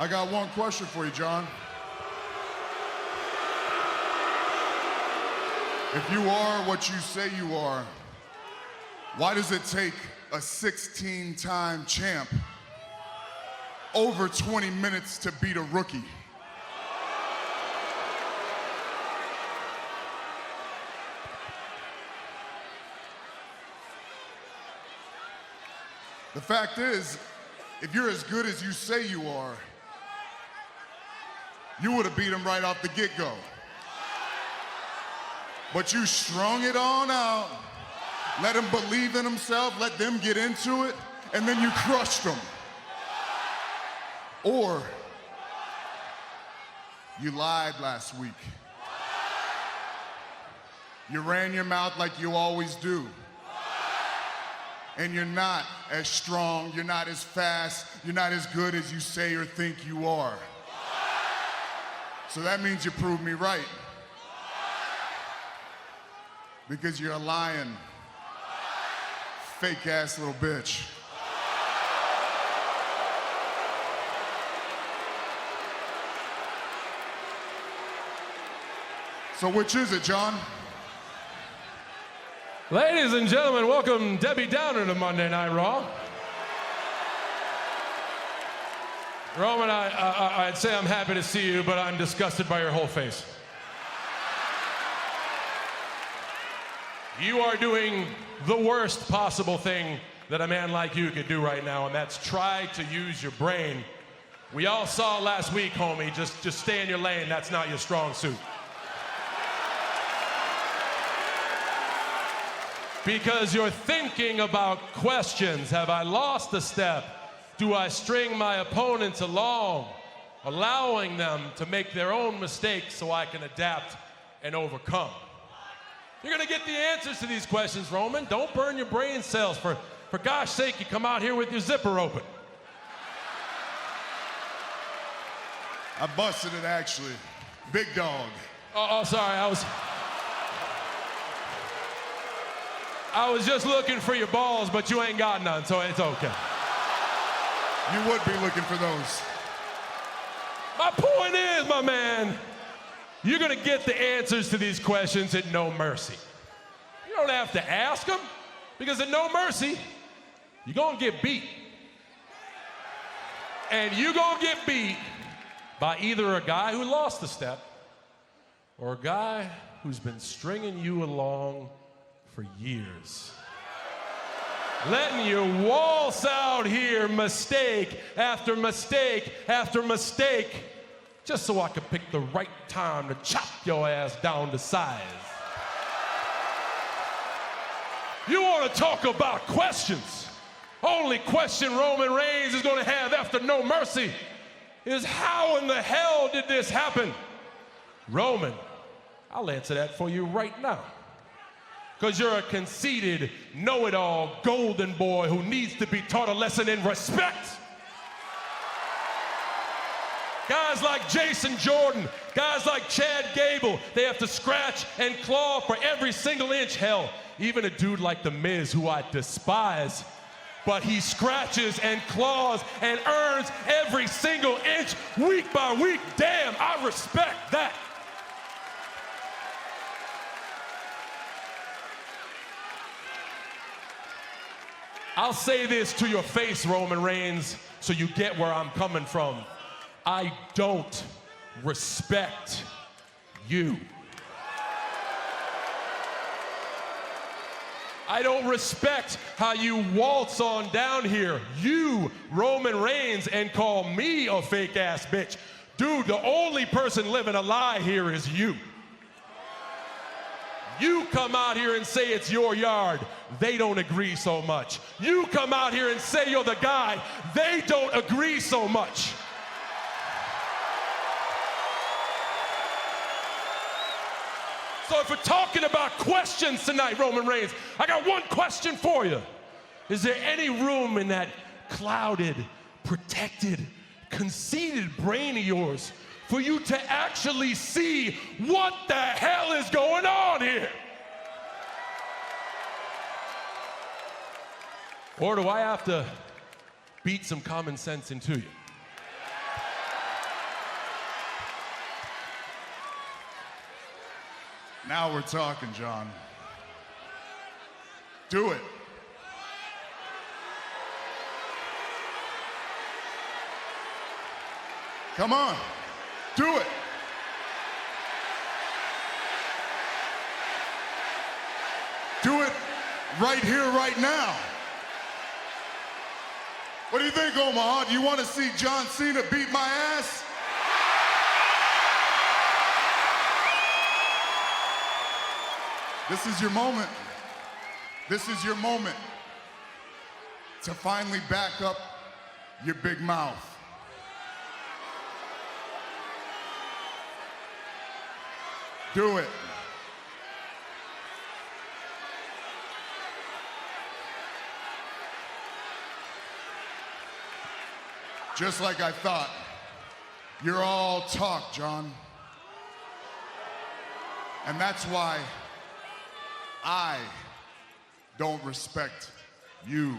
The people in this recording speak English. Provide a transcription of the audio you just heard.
I got one question for you, John. If you are what you say you are, why does it take a 16 time champ over 20 minutes to beat a rookie? The fact is, if you're as good as you say you are, you would have beat him right off the get go. But you strung it on out, let him believe in himself, let them get into it, and then you crushed them. Or you lied last week. You ran your mouth like you always do. And you're not as strong, you're not as fast, you're not as good as you say or think you are. So that means you proved me right. Because you're a lying, fake ass little bitch. So which is it, John? Ladies and gentlemen, welcome Debbie Downer to Monday Night Raw. Roman, I, I, I'd say I'm happy to see you, but I'm disgusted by your whole face. You are doing the worst possible thing that a man like you could do right now, and that's try to use your brain. We all saw last week, homie, just, just stay in your lane. That's not your strong suit. Because you're thinking about questions. Have I lost a step? Do I string my opponents along, allowing them to make their own mistakes so I can adapt and overcome? You're gonna get the answers to these questions, Roman. Don't burn your brain cells. For, for gosh sake, you come out here with your zipper open. I busted it actually. Big dog. Oh, oh sorry, I was. I was just looking for your balls, but you ain't got none, so it's okay. You would be looking for those. My point is, my man, you're gonna get the answers to these questions at No Mercy. You don't have to ask them, because at No Mercy, you're gonna get beat. And you're gonna get beat by either a guy who lost the step or a guy who's been stringing you along for years. Letting you waltz out here mistake after mistake after mistake just so I could pick the right time to chop your ass down to size. You want to talk about questions? Only question Roman Reigns is going to have after No Mercy is how in the hell did this happen? Roman, I'll answer that for you right now because you're a conceited, know it all, golden boy who needs to be taught a lesson in respect. Guys like Jason Jordan, guys like Chad Gable, they have to scratch and claw for every single inch. Hell, even a dude like The Miz, who I despise, but he scratches and claws and earns every single inch week by week. Damn, I respect that. I'll say this to your face, Roman Reigns, so you get where I'm coming from. I don't respect you. I don't respect how you waltz on down here, you, Roman Reigns, and call me a fake ass bitch. Dude, the only person living a lie here is you. You come out here and say it's your yard. They don't agree so much. You come out here and say you're the guy. They don't agree so much. So if we're talking about questions tonight, Roman Reigns, I got one question for you. Is there any room in that clouded, protected, conceited brain of yours for you to actually see what the hell is going on here. Or do I have to beat some common sense into you? Now we're talking, John. Do it. Come on. Do it. Do it right here, right now. What do you think, Omaha? Do you want to see John Cena beat my ass? This is your moment. This is your moment to finally back up your big mouth. Do it. Just like I thought. You're all talk, John. And that's why I don't respect you